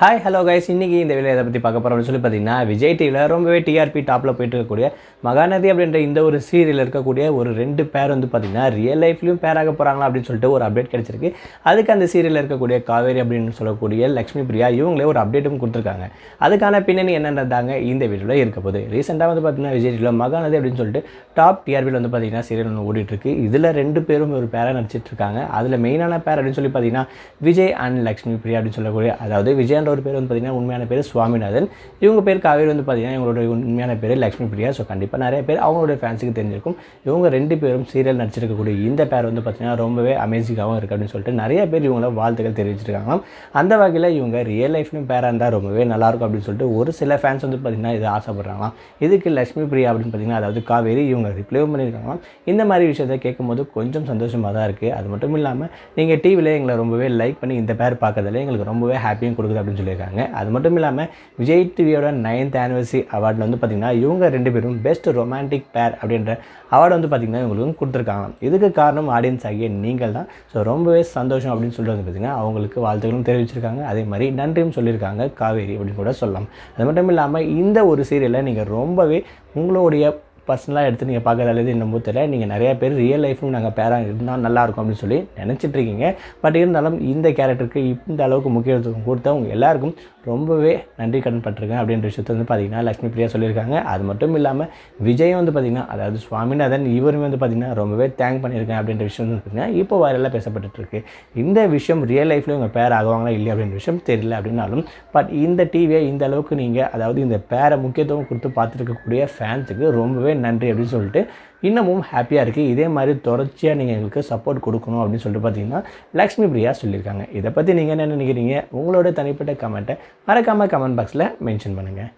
Hi hello guys இன்றைக்கி இந்த வேலையை எதை பற்றி பார்க்க போகிறோம்னு சொல்லி பார்த்தீங்கன்னா விஜய் டிவியில் ரொம்பவே டிஆர்பி டாப்பில் போயிட்டு இருக்கக்கூடிய மகாநதி அப்படின்ற இந்த ஒரு சீரியலில் இருக்கக்கூடிய ஒரு ரெண்டு பேர் வந்து பார்த்திங்கன்னா ரியல் லைஃப்லையும் பேராக போகிறாங்களா அப்படின்னு சொல்லிட்டு ஒரு அப்டேட் கிடச்சிருக்கு. அதுக்கு அந்த சீரியலில் இருக்கக்கூடிய காவேரி அப்படின்னு சொல்லக்கூடிய லக்ஷ்மி பிரியா இவங்களே ஒரு அப்டேட்டும் கொடுத்துருக்காங்க. அதுக்கான பின்னணி என்னென்னதாங்க இந்த வீடியோவில் இருக்க போது ரீசெண்டாக வந்து பார்த்தீங்கன்னா விஜய் டிவியில் மகாநதி அப்படின்னு சொல்லிட்டு டாப் டிஆர்பியில் வந்து பார்த்தீங்கன்னா சீரியல் ஒன்று ஓடிட்டுருக்கு இதில் ரெண்டு பேரும் ஒரு பேராக நடிச்சிட்டு இருக்காங்க. அதில் மெயினான பேர் அப்படின்னு சொல்லி பார்த்தீங்கன்னா விஜய் அண்ட் லக்ஷ்மி பிரியா அப்படின்னு சொல்லக்கூடிய அதாவது விஜய் ஒரு பேர் வந்து பார்த்தீங்கன்னா உண்மையான பேர் சுவாமிநாதன். இவங்க பேர் காவேரி வந்து பார்த்தீங்கன்னா இவங்களோட உண்மையான பேர் லக்ஷ்மி பிரியா. ஸோ கண்டிப்பாக நிறைய பேர் அவங்களோட ஃபேன்ஸுக்கு தெரிஞ்சிருக்கும். இவங்க ரெண்டு பேரும் சீரியல் நடிச்சிருக்கக்கூடிய இந்த பேர் வந்து பார்த்திங்கன்னா ரொம்பவே அமேசிங்காகவும் இருக்குது அப்படின்னு சொல்லிட்டு நிறைய பேர் இவங்கள வாழ்த்துக்கள் தெரிவிச்சிருக்காங்க. அந்த வகையில் இவங்க ரியல் லைஃப்லையும் பேராக இருந்தால் ரொம்பவே நல்லாயிருக்கும் அப்படின்னு சொல்லிட்டு ஒரு சில ஃபேன்ஸ் வந்து பார்த்தீங்கன்னா இது ஆசைப்படுறாங்களாம் இதுக்கு லக்ஷ்மி பிரியா அப்படின்னு பார்த்தீங்கன்னா அதாவது காவேரி இவங்க ரிப்ளைவும் பண்ணியிருக்காங்களாம் இந்த மாதிரி விஷயத்தை கேட்கும்போது கொஞ்சம் சந்தோஷமாக தான் இருக்குது அது மட்டும் இல்லாமல் நீங்கள் டிவியில் எங்களை ரொம்பவே லைக் பண்ணி இந்த பேர் பார்க்குறதுல எங்களுக்கு ரொம்பவே ஹாப்பியும் கொடுக்குது அப்படின்னு சொல்லியிருக்காங்க. அது மட்டும் இல்லாமல் விஜய் டிவியோட நைன்த் ஆனிவர்சரி அவார்டில் வந்து பார்த்திங்கன்னா இவங்க ரெண்டு பேரும் பெஸ்ட் ரொமான்டிக் பேர் அப்படின்ற அவார்டு வந்து பார்த்திங்கன்னா இவங்களுக்கு கொடுத்துருக்காங்க. இதுக்கு காரணம் ஆடியன்ஸ் ஆகிய நீங்கள் தான். ஸோ ரொம்பவே சந்தோஷம் அப்படின்னு சொல்லிட்டு வந்து பார்த்திங்கன்னா அவங்களுக்கு வாழ்த்துக்களும் தெரிவிச்சிருக்காங்க. அதே மாதிரி நன்றியும் சொல்லியிருக்காங்க. காவேரி அப்படின்னு கூட சொல்லலாம். அது மட்டும் இல்லாமல் இந்த ஒரு சீரியலை நீங்கள் ரொம்பவே உங்களுடைய பர்சனலாக எடுத்து நீங்கள் பார்க்கறதால என்னமோ தெரியல. நீங்கள் நிறையா பேர் ரியல் லைஃப்பும் நாங்கள் பேராக இருந்தால் நல்லாயிருக்கும் அப்படின்னு சொல்லி நினச்சிட்டு இருக்கீங்க. பட் இருந்தாலும் இந்த கேரக்டருக்கு இந்த அளவுக்கு முக்கியத்துவம் கொடுத்தா உங்கள் எல்லாருக்கும் ரொம்பவே நன்றி கடன் பட்டிருக்கேன் அப்படின்ற விஷயத்தை வந்து பார்த்தீங்கன்னா லக்ஷ்மி பிரியா சொல்லியிருக்காங்க. அது மட்டும் இல்லாமல் விஜயும் வந்து பார்த்திங்கன்னா அதாவது சுவாமிநாதன் இவரும் வந்து பார்த்திங்கன்னா ரொம்பவே தேங்க் பண்ணியிருக்கேன் அப்படின்ற விஷயம் வந்து பார்த்திங்கன்னா இப்போ வைரலாக பேசப்பட்டுட்டு இந்த விஷயம் ரியல் லைஃப்பில் உங்கள் பேர் ஆகுவாங்களா இல்லையா அப்படின்ற விஷயம் தெரியல அப்படின்னாலும் பட் இந்த டிவியை இந்த அளவுக்கு நீங்கள் அதாவது இந்த பேரை முக்கியத்துவம் கொடுத்து பார்த்துருக்கக்கூடிய ஃபேன்ஸுக்கு ரொம்பவே நன்றி அப்படின்னு சொல்லிட்டு இன்னமும் ஹாப்பியாக இருக்குது இதே மாதிரி தொடர்ச்சியாக நீங்கள் எங்களுக்கு சப்போர்ட் கொடுக்கணும் அப்படின்னு சொல்லிட்டு பார்த்தீங்கன்னா லக்ஷ்மி பிரியா சொல்லியிருக்காங்க. இதை பற்றி நீங்கள் என்ன நினைக்கிறீங்க? உங்களோட தனிப்பட்ட கமெண்ட்டை மறக்காமல் கமெண்ட் பாக்ஸில் மென்ஷன் பண்ணுங்கள்